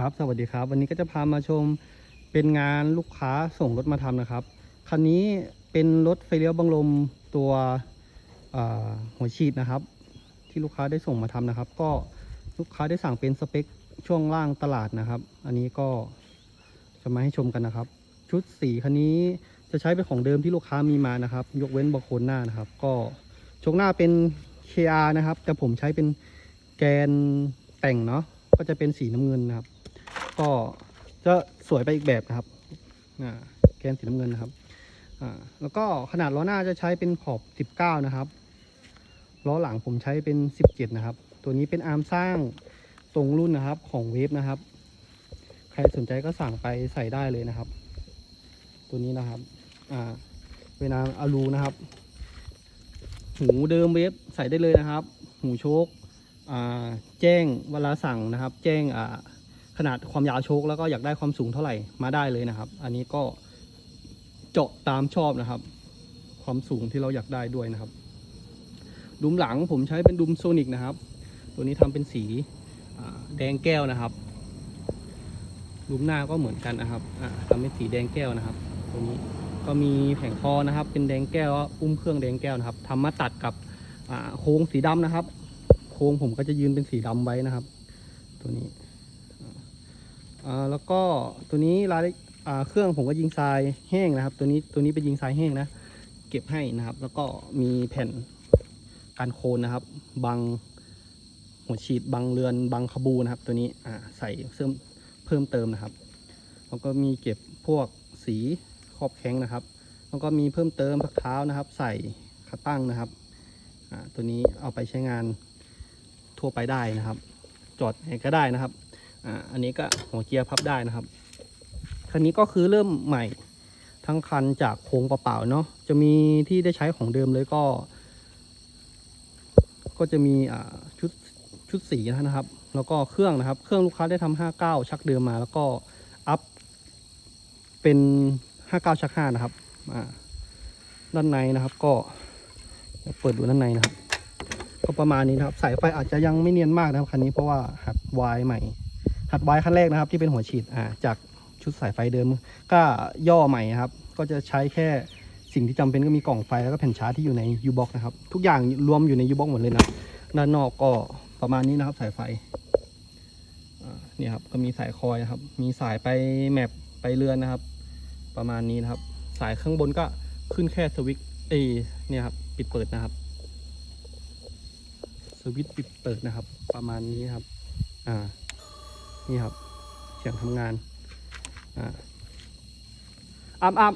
ครับ สวัสดีครับ วันนี้ก็จะพามาชมเป็นงานลูกค้าส่งรถมาทำนะครับ คันนี้เป็นรถไฟเลี้ยวบังลมตัวหัวฉีดนะครับ ที่ลูกค้าได้ส่งมาทำนะครับ ก็ลูกค้าได้สั่งเป็นสเปคช่วงล่างตลาดนะครับ อันนี้ก็จะมาให้ชมกันนะครับ ชุดสีคันนี้จะใช้เป็นของเดิมที่ลูกค้ามีมานะครับ ยกเว้นบาโคนหน้านะครับ ก็ชกหน้าเป็น KR นะครับ แต่ผมใช้เป็นแกนแต่งเนาะก็จะเป็นสีน้ำเงินนะครับ ก็จะสวยไปอีกแบบนะครับแกนสีน้ำเงินนะครับแล้วก็ขนาดล้อหน้าจะใช้เป็นขอบ 19 นะครับ ล้อหลังผมใช้เป็น 17 นะครับ ตัวนี้เป็นอาร์มสร้างตรงรุ่นนะครับของเวฟนะครับ ใครสนใจก็สั่งไปใส่ได้เลยนะครับ ตัวนี้นะครับอ่าเวลาอารูนะครับ หูเดิมเวฟใส่ได้เลยนะครับ หูโชคอ่าแจ้งเวลาสั่งนะครับ แจ้งอ่า ขนาดความยาวโชคแล้วก็อยากได้ความสูงเท่าไหร่มาได้เลยนะครับ อันนี้ก็เจาะตามชอบนะครับ ความสูงที่เราอยากได้ด้วยนะครับ ดุมหลังผมใช้เป็นดุมโซนิกนะครับ ตัวนี้ทำเป็นสีแดงแก้วนะครับ ดุมหน้าก็เหมือนกันนะครับอ่าทำเป็นสีแดงแก้วนะครับตัวนี้ก็มีแผงคอนะครับ เป็นแดงแก้วอุ้มเครื่องแดงแก้วนะครับทำมาตัดกับโค้งสีดำนะครับ โค้งผมก็จะยืนเป็นสีดำไว้นะครับ ตัวนี้ อ่าแล้วก็ตัวนี้รายอ่าเครื่องผมก็ยิงทรายแห้งนะครับ ตัวนี้ตัวนี้เป็นยิงทรายแห้งนะ เก็บให้นะครับ แล้วก็มีแผ่นกันโคนนะครับบังหัวฉีดบังเรือนบังขบูนะครับ ตัวนี้อ่าใส่เพิ่มเพิ่มเติมนะครับแล้วก็มีเก็บพวกสีขอบแข็งนะครับแล้วก็มีเพิ่มเติมพักเท้านะครับ ใส่ขาตั้งนะครับตัวนี้เอาไปใช้งานทั่วไปได้นะครับ จอดไหนก็ได้นะครับ อ่าอันนี้ก็หัวเกียร์พับได้นะครับคันนี้ก็คือเริ่มใหม่ทั้งคันจากโครงเปล่าๆเนาะจะมีที่ได้ใช้ของเดิมเลยก็ ก็จะมีอ่าชุดชุดสีนะครับ แล้วก็เครื่องนะครับ เครื่องลูกค้าได้ทำ59ชักเดิมมา แล้วก็อัพเป็น59ชัก5นะครับอ่าด้านในนะครับก็เดี๋ยวเปิดดูด้านในนะครับ ก็ประมาณนี้นะครับ สายไฟอาจจะยังไม่เนียนมากนะครับคันนี้เพราะว่าหัดวายใหม่ หัดไว้ขั้นแรกนะครับ ที่เป็นหัวฉีดอ่าจากชุดสายไฟเดิม ก็ย่อใหม่ครับ ก็จะใช้แค่สิ่งที่จำเป็นก็มีกล่องไฟแล้วก็แผ่นชาร์จที่อยู่ใน U-box นะครับ ทุกอย่างรวมอยู่ใน U-box หมดเลยนะด้านนอกก็ประมาณนี้นะครับสายไฟนี่ครับก็มีสายคอยนะครับ มีสายไปแมปไปเรือนนะครับ ประมาณนี้นะครับ สายข้างบนก็ขึ้นแค่สวิตช์เอเนี่ยครับปิดเปิดนะครับ สวิตช์ปิดเปิดนะครับ ประมาณนี้ครับ อ่า นี่ครับเสียงทำงานอ่าอัพอัพ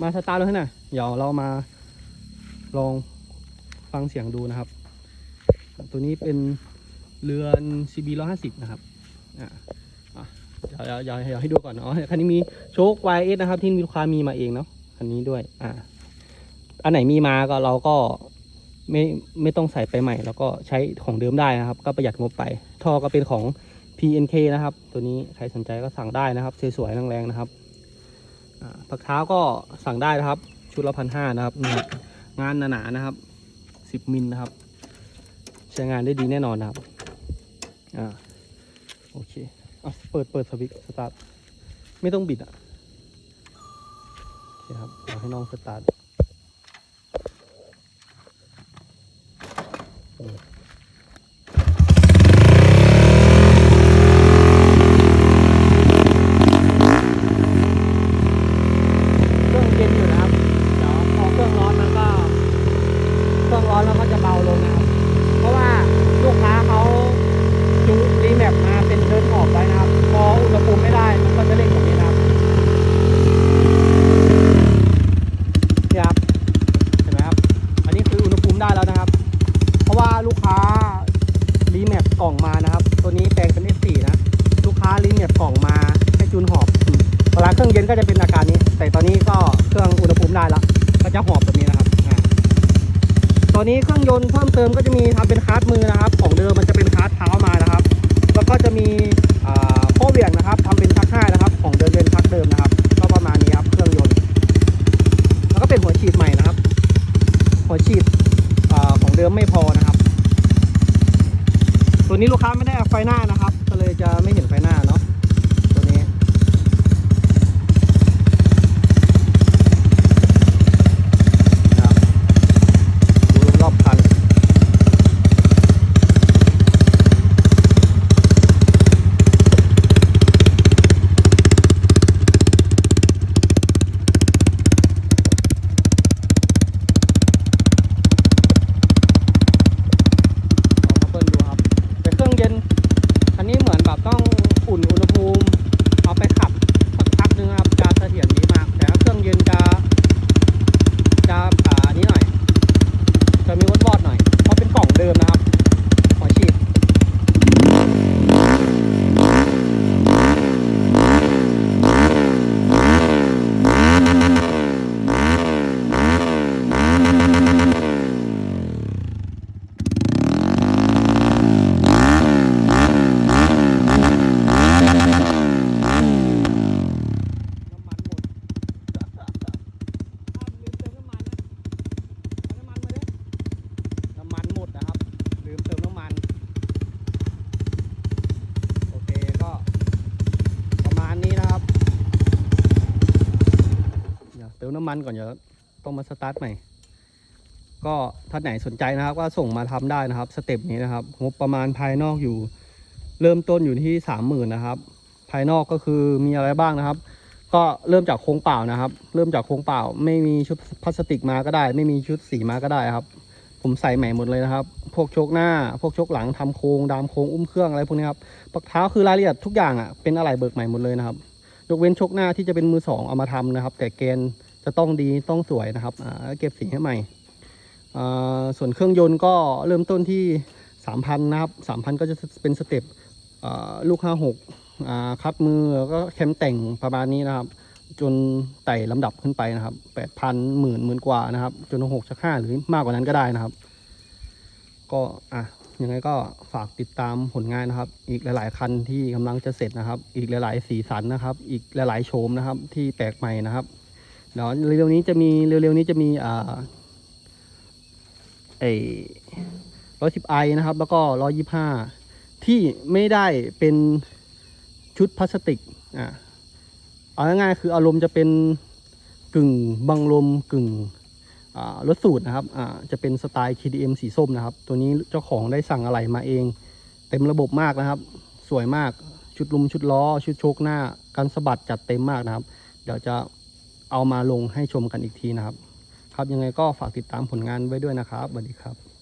มาสตาร์ทรถให้หน่อยเดี๋ยวเรามาลองฟังเสียงดูนะครับ ตัวนี้เป็นเรือน CB 150 นะครับอ่าอะเดี๋ยวเดี๋ยวเดี๋ยวเดี๋ยวให้ดูก่อนเนาะคันนี้มีโชค YS นะครับ ที่มีลูกค้ามีมาเองเนาะคันนี้ด้วยอ่าอันไหนมีมาก็เราก็ไม่ไม่ต้องใส่ไปใหม่ แล้วก็ใช้ของเดิมได้นะครับ ก็ประหยัดงบไป ท่อก็เป็นของ PNK นะครับ ตัวนี้ใครสนใจก็สั่งได้นะครับสวยๆแรงๆนะครับผักเท้าก็สั่งได้นะครับ ชุดละพันห้านะครับนี่งานหนาๆนะครับสิบมิลนะครับ ใช้งานได้ดีแน่นอนนะครับอ่าโอเคเอะเปิดเปิดสวิตช์สตาร์ทไม่ต้องบิดอะโอเคครับเราให้น้องสตาร์ทอืม เครื่องเย็นอยู่นะครับ เดี๋ยวพอเครื่องร้อนมันก็ เครื่องร้อนแล้วก็จะเบาลงนะครับ เพราะว่าลูกค้าเขาจูรีแมปมาเป็นเดินขอบไว้นะครับ พออุณหภูมิไม่ได้มันก็จะเร่งแบบนี้นะครับนี่ครับ เห็นไหมครับ อันนี้คืออุณหภูมิได้แล้วนะครับ เพราะว่าลูกค้ารีแมป กล่องมานะครับ ตัวนี้แปลงเป็น S4 นะลูกค้ารีแมปกล่องมาให้จูนหอบเวลาเครื่องเย็นก็จะเป็นอาการนี้ แต่ตอนนี้ก็เครื่องอุณหภูมิได้ละก็จะหอบแบบนี้นะครับตอนนี้เครื่องยนต์เพิ่มเติมก็จะมีทำเป็นคาร์ดมือนะครับ ของเดิมมันจะเป็น ตัวนี้ลูกค้าไม่ได้เอาไฟหน้านะครับ ก็เลยจะไม่เห็นไฟหน้าเนาะำมันก่อนเดี๋ยวต้องมาสตาร์ทใหม่ ก็ท่านไหนสนใจนะครับ ก็ส่งมาทำได้นะครับสเต็ปนี้นะครับงบประมาณภายนอกอยู่ เริ่มต้นอยู่ที่สามหมื่นนะครับ ภายนอกก็คือมีอะไรบ้างนะครับ ก็เริ่มจากโครงเปล่านะครับ เริ่มจากโครงเปล่า ไม่มีชุดพลาสติกมาก็ได้ ไม่มีชุดสีมาก็ได้ครับ ผมใส่ใหม่หมดเลยนะครับ พวกโชคหน้า พวกโชคหลังทำโครงดามโครงอุ้มเครื่องอะไรพวกนี้ครับปักเท้าคือรายละเอียดทุกอย่างอะเป็นอะไรเบิกใหม่หมดเลยนะครับยกเว้นชคหน้าที่จะเป็นมือสองเอามาทำนะครับ แต่เกณฑ์ จะต้องดีต้องสวยนะครับเก็บสีให้ใหม่ ส่วนเครื่องยนต์ก็เริ่มต้นที่ 3,000 นะครับ 3,000 ก็จะเป็นสเต็ปลูก 56อ่าคัดมือก็แคมแต่งประมาณนี้นะครับ จนไต่ลำดับขึ้นไปนะครับแปดพันหมื่นหมื่นกว่านะครับ จนหกชักห้าหรือมากกว่านั้นก็ได้นะครับ ก็อะยังไงก็ฝากติดตามผลงานนะครับ อีกหลาย ๆ คันที่กำลังจะเสร็จนะครับ อีกหลาย ๆ สีสันนะครับ อีกหลาย ๆ โฉมนะครับ ที่แปลกใหม่นะครับ เดี๋ยวเร็วๆนี้จะมีเร็วๆนี้จะมีอ่าไอร้อยสิบไอนะครับ แล้วก็ร้อยี่ห้าที่ไม่ได้เป็นชุดพลาสติกอ่าเอาง่ายๆคืออารมณ์จะเป็นกึ่งบังลมกึ่งรถสูตรนะครับจะเป็นสไตล์ KDM สีส้มนะครับ ตัวนี้เจ้าของได้สั่งอะไรมาเอง เต็มระบบมากนะครับ สวยมากชุดลุมชุดล้อ ชุดโชคหน้าการสะบัดจัดเต็มมากนะครับ เดี๋ยวจะ เอามาลงให้ชมกันอีกทีนะครับ ครับยังไงก็ฝากติดตามผลงานไว้ด้วยนะครับสวัสดีครับ